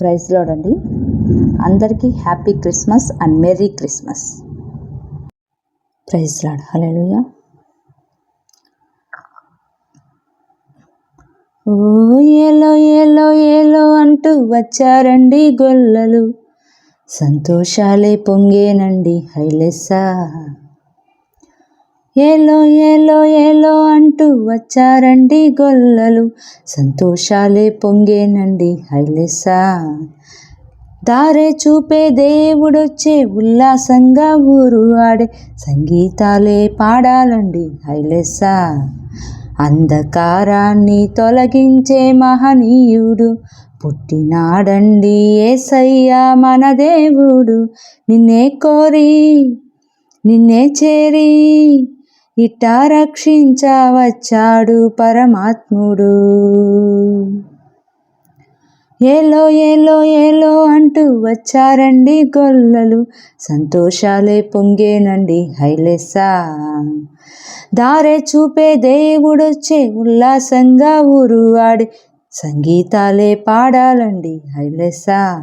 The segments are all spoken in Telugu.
ప్రైజ్ లోడండి అందరికీ happy Christmas and merry Christmas. Praise lord. Hello ఓ ఏలో ఏలో ఏలో అంటూ వచ్చారండి గొల్లలు. సంతోషాలే పొంగేనండి హైలెస్సా ఏలో ఏలో ఏలో అంటూ వచ్చారండి గొల్లలు. సంతోషాలే పొంగేనండి హైలెస్సా దారే చూపే దేవుడొచ్చే ఉల్లాసంగా ఊరు ఆడే సంగీతాలే పాడాలండి హైలెస్సా అంధకారాన్ని తొలగించే మహనీయుడు పుట్టినాడండి ఏసయ్య మన దేవుడు. నిన్నే కోరి నిన్నే చేరి ఇట్టా రక్షించవచ్చాడు పరమాత్ముడు. ఏలో ఏలో ఏలో అంటూ వచ్చారండి గొల్లలు. సంతోషాలే పొంగేనండి హైలెస్సా దారే చూపే దేవుడొచ్చే ఉల్లాసంగా ఊరు ఆడి సంగీతాలే పాడాలండి హైలెస్సా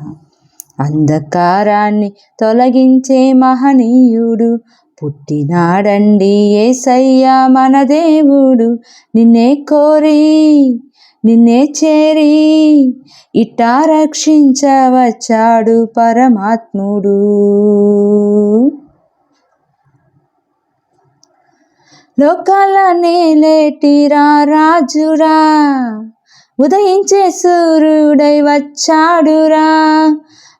అంధకారాన్ని తొలగించే మహనీయుడు. పుట్టినాడండి ఏసయ్య మన దేవుడు. నిన్నే కోరి నిన్నే చేరి ఇట్టా రక్షించవచ్చాడు పరమాత్ముడు. లోకాల నేలేటిరా రాజురా ఉదయించే సూర్యుడై వచ్చాడురా.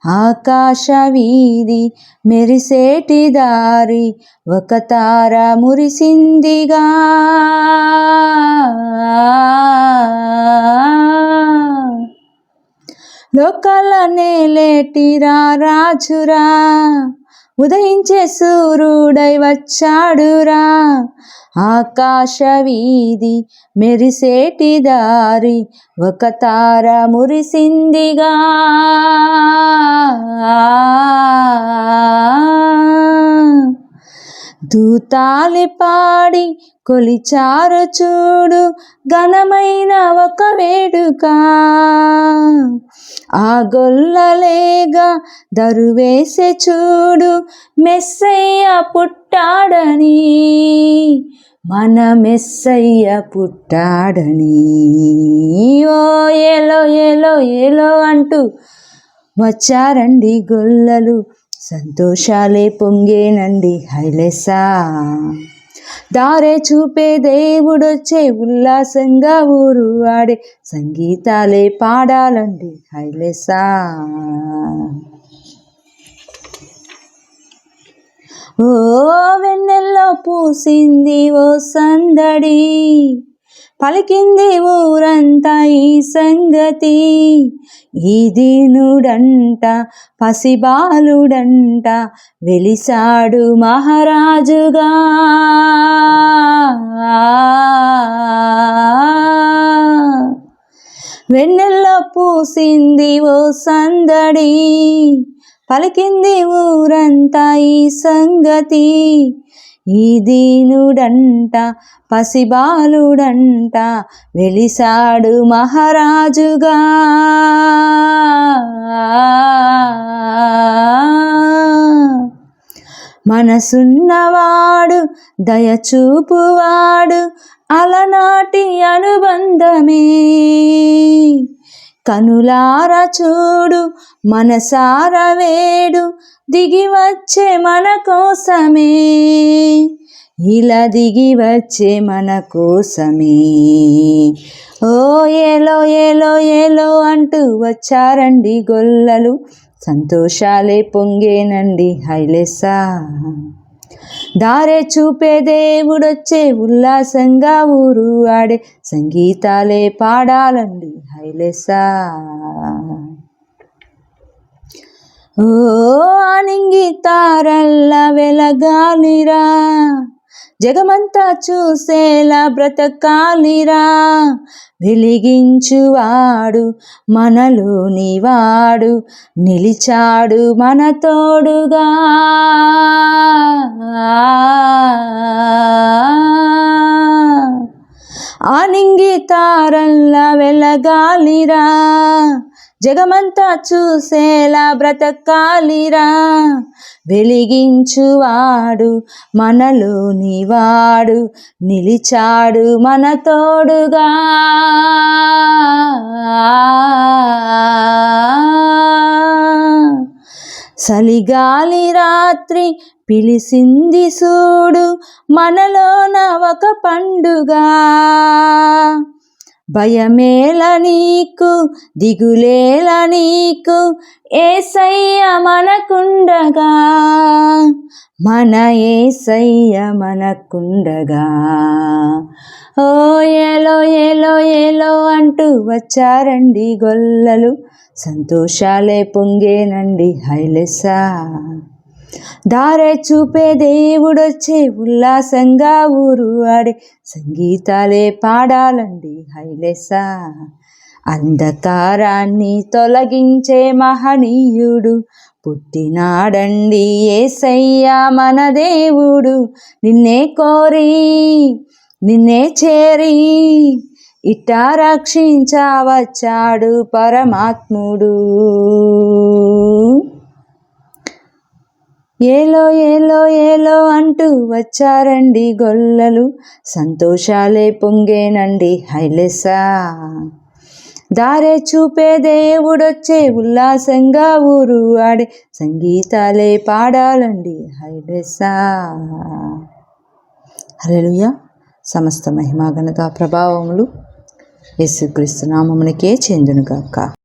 ఆకాశ వీధి మెరిసేటి దారి ఒక తార మురిసిందిగా. లోకాలనే లేటిరా రాజురా. ఉదయించే సూర్యుడై వచ్చాడురా. ఆకాశ వీధి మెరిసేటి దారి ఒక తార మురిసిందిగా. దూతాలి పాడి కొలిచారు చూడు ఘనమైన ఒక వేడుక. ఆ గొల్లలేగా దరువేసే చూడు మెస్సయ్య పుట్టాడని. మన మెస్సయ్య పుట్టాడని. ఓ ఏలో ఏలో ఏలో అంటూ వచ్చారండి గొల్లలు. సంతోషాలే పొంగేనండి హైలెసా దారే చూపే దేవుడొచ్చే ఉల్లాసంగా ఊరు ఆడే సంగీతాలే పాడాలండి హైలెసా ఓ వెన్నెల్లో పూసింది ఓ సందడి. పలికింది ఊరంతా ఈ సంగతి. ఈ దీనుడంట పసిబాలుడంట వెలిసాడు మహారాజుగా. వెన్నెల్లో పూసింది ఓ సందడి పలికింది ఊరంతా ఈ సంగతి. ఈ దీనుడంట పసిబాలుడంట వెలిసాడు మహారాజుగా. మనసున్నవాడు దయచూపువాడు అలనాటి అనుబంధమే. కనులార చూడు మనసార వేడు దిగి వచ్చే మన కోసమే. ఇలా దిగి వచ్చే మన కోసమే. ఓ ఏలో ఏలో ఏలో అంటూ వచ్చారండి గొల్లలు. సంతోషాలే పొంగేనండి హైలెస్సా దారే చూపే దేవుడొచ్చే ఉల్లాసంగా ఊరు ఆడే సంగీతాలే పాడాలండి హైలెసా ఓ ఆనింగి తారల్ల వెలగాలిరా. జగమంతా చూసేలా బ్రతకాలిరా. వెలిగించువాడు మనలోని వాడు నిలిచాడు మన తోడుగా. ఆనింగి తారల్లా వెలగాలిరా. జగమంతా చూసేలా బ్రతకాలిరా. వెలిగించువాడు మనలోని వాడు నిలిచాడు మన తోడుగా. చలిగాలి రాత్రి పిలిసింది సూడు మనలోన ఒక పండుగ. భయమేల నీకు దిగులేల నీకు ఏసయ్య మనకుండగా. మన ఏసయ్య మనకుండగా. ఓ ఏలో ఏలో ఏలో అంటూ వచ్చారండి గొల్లలు. సంతోషాలే పొంగేనండి హైలెసా. దారే చూపే దేవుడొచ్చే ఉల్లాసంగా ఊరు ఆడే సంగీతాలే పాడాలండి హైలెసా. అంధకారాన్ని తొలగించే మహనీయుడు పుట్టినాడండి ఏసయ్యా మన దేవుడు. నిన్నే కోరి నిన్నే చేరి ఇట్టా రక్షించవచ్చాడు పరమాత్ముడు. ఏలో ఏలో ఏలో అంటూ వచ్చారండి గొల్లలు. సంతోషాలే పొంగేనండి హైలెసా దారే చూపే దేవుడొచ్చే ఉల్లాసంగా ఊరు ఆడే సంగీతాలే పాడాలండి హైలెసా హల్లెలూయా. సమస్త మహిమా ప్రభావములు. యేసుక్రీస్తు నామమునికే చెందునుగాక.